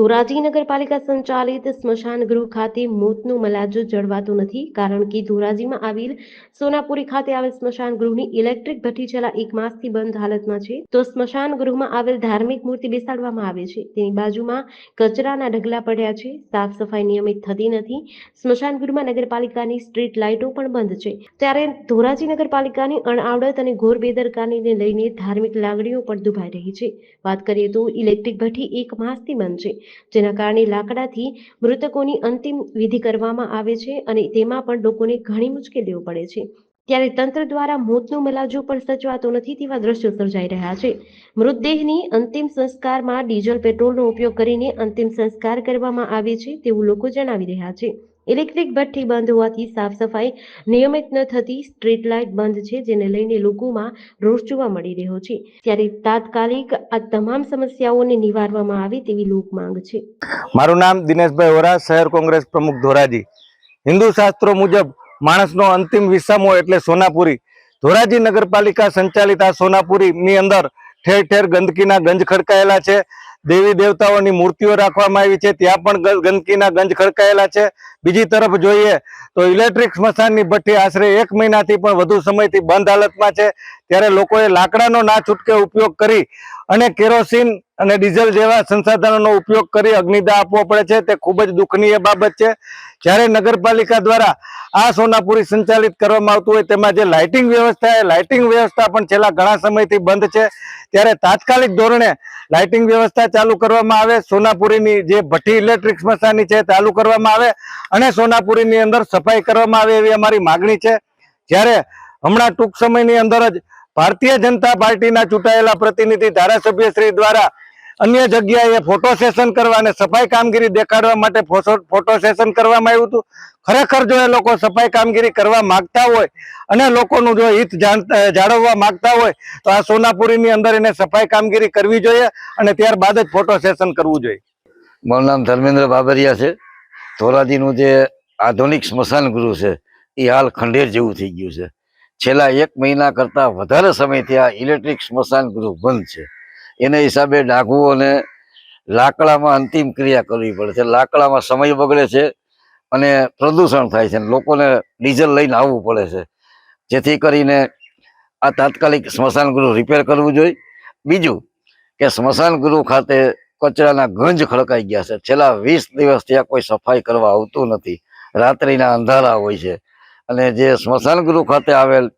ધોરાજી નગરપાલિકા સંચાલિત સ્મશાન ગૃહ ખાતે મોતનું મલાજો જળવાતું નથી કારણ કે ધોરાજીમાં આવેલ સોનાપુરી ખાતે આવેલ સ્મશાન ગૃહની ઇલેક્ટ્રિક ભઠ્ઠી છેલ્લા એક માસથી બંધ હાલતમાં છે. તો સ્મશાન ગૃહમાં આવેલ ધાર્મિક મૂર્તિ બેસાડવામાં આવે છે. તેની બાજુમાં કચરાના ઢગલા પડ્યા છે. સાફ સફાઈ નિયમિત થતી નથી. સ્મશાન ગૃહમાં નગરપાલિકાની સ્ટ્રીટ લાઇટો પણ બંધ છે. ત્યારે ધોરાજી નગરપાલિકાની અણઆવડત અને ઘોર બેદરકારીને લઈને ધાર્મિક લાગણીઓ પણ દુભાઈ રહી છે. વાત કરીએ તો ઇલેક્ટ્રિક ભઠ્ઠી એક માસથી બંધ છે. જેના કારણે લાકડાથી મૃતકોની અંતિમ વિધિ કરવામાં આવે છે અને તેમાં પણ લોકોને ઘણી મુશ્કેલીઓ પડે છે. ત્યારે તંત્ર દ્વારા મોતનો મલાજો પણ સચવાતો નથી તેવા દ્રશ્યો સર્જાઈ રહ્યા છે. મૃતદેહની અંતિમ સંસ્કારમાં ડીઝલ પેટ્રોલનો ઉપયોગ કરીને અંતિમ સંસ્કાર કરવામાં આવે છે તેવું લોકો જણાવી રહ્યા છે. ઇલેક્ટ્રિક ભઠ્ઠી બંધ હોવાથી સાફ સફાઈ નિયમિત ન થતી સ્ટ્રીટ લાઇટ બંધ છે, જેને લઈને લોકોમાં રોષ જોવા મળી રહ્યો છે. ત્યારે તાત્કાલિક આ તમામ સમસ્યાઓને નિવારવામાં આવે તેવી લોક માંગ છે. મારું નામ દિનેશભાઈ ઓરા શહેર કોંગ્રેસ પ્રમુખ ધોરાજી. હિન્દુ શાસ્ત્રો મુજબ માણસનો અંતિમ વિસામો એટલે સોનાપુરી. ધોરાજી નગરપાલિકા સંચાલિત આ સોનાપુરી ની અંદર ઠેર ઠેર ગંદકીના ગંજ ખડકાયેલા છે. દેવી દેવતાઓની મૂર્તિઓ રાખવામાં આવી છે. ત્યાં પણ ગંદકીના ગંજ ખડકાયેલા છે. બીજી તરફ જોઈએ તો ઇલેક્ટ્રિક સ્મશાનની ભઠ્ઠી આશરે એક મહિનાથી પણ વધુ સમયથી બંધ હાલતમાં છે. ત્યારે લોકોએ લાકડાનો ના છૂટકે ઉપયોગ કરી અને કેરોસીન અને ડીઝલ જેવા સંસાધનોનો ઉપયોગ કરી અગ્નિદાહ આપવો પડે છે. તે ખૂબ જ દુઃખનીય બાબત છે. જ્યારે નગરપાલિકા દ્વારા આ સોનાપુરી સંચાલિત કરવામાં આવતું હોય, તેમાં જે લાઇટિંગ વ્યવસ્થા એ લાઇટિંગ વ્યવસ્થા પણ છેલ્લા ઘણા સમયથી બંધ છે. ત્યારે તાત્કાલિક ધોરણે લાઇટિંગ વ્યવસ્થા ચાલુ કરવામાં આવે. સોનાપુરીની જે ભઠ્ઠી ઇલેક્ટ્રિક સ્મશાની છે ચાલુ કરવામાં આવે અને સોનાપુરીની અંદર સફાઈ કરવામાં આવે એવી અમારી માગણી છે. જ્યારે હમણાં ટૂંક સમયની અંદર જ ભારતીય જનતા પાર્ટીના ચૂંટાયેલા પ્રતિનિધિ ધારાસભ્ય શ્રી દ્વારા અન્ય જગ્યાએ ફોટો સેશન કરવા અને સફાઈ કામગીરી દેખાડવા માટે ફોટો સેશન કરવામાં આવ્યું હતું. ખરેખર જો એ લોકો સફાઈ કામગીરી કરવા માંગતા હોય અને લોકોનું જો હિત જાળવવા માંગતા હોય, તો આ સોનાપુરીની અંદર એને સફાઈ કામગીરી કરવી જોઈએ અને ત્યારબાદ જ ફોટો સેશન કરવું જોઈએ. મારું નામ ધર્મેન્દ્ર બાબરિયા છે. ધોરાજીનું જે આધુનિક સ્મશાન ગૃહ છે, એ હાલ ખંડેર જેવું થઈ ગયું છે. છેલ્લા એક મહિના કરતા વધારે સમયથી આ ઇલેક્ટ્રિક સ્મશાન ગૃહ બંધ છે. એને હિસાબે ડાઘુઓને લાકડામાં અંતિમ ક્રિયા કરવી પડે છે. લાકડામાં સમય બગડે છે અને પ્રદૂષણ થાય છે લોકોને ડીઝલ લઈને આવવું પડે છે. જેથી કરીને આ તાત્કાલિક સ્મશાન ગૃહ રિપેર કરવું જોઈએ. બીજું કે સ્મશાન ગૃહ ખાતે કચરાના ગંજ ખડકાઈ ગયા છે. છેલ્લા વીસ દિવસ ત્યાં કોઈ સફાઈ કરવા આવતું નથી. રાત્રિના અંધારા હોય છે. અને જે સ્મશાન ગૃહ ખાતે આવેલ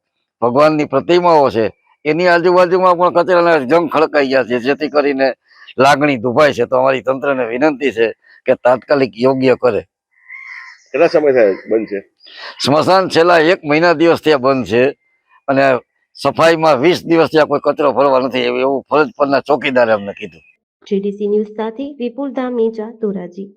ભગવાનની પ્રતિમાઓ છે એની આજુબાજુમાં પણ કચરાના જંગ ખડકાઈ ગયા છે જેથી કરીને લાગણી દુભાય છે. તો અમારી તંત્રને વિનંતી છે કે તાત્કાલિક યોગ્ય કરે. કેટલા સમય થાય બંધ છે? સ્મશાન છેલ્લા એક મહિના દિવસ ત્યાં બંધ છે અને સફાઈમાં વીસ દિવસ ત્યાં કોઈ કચરો ભરવા નથી એવું ફરજ પરના ચોકીદારે અમને કીધું. જીડીસી ન્યૂઝ સાથે વિપુલ ધામેચા ધોરાજી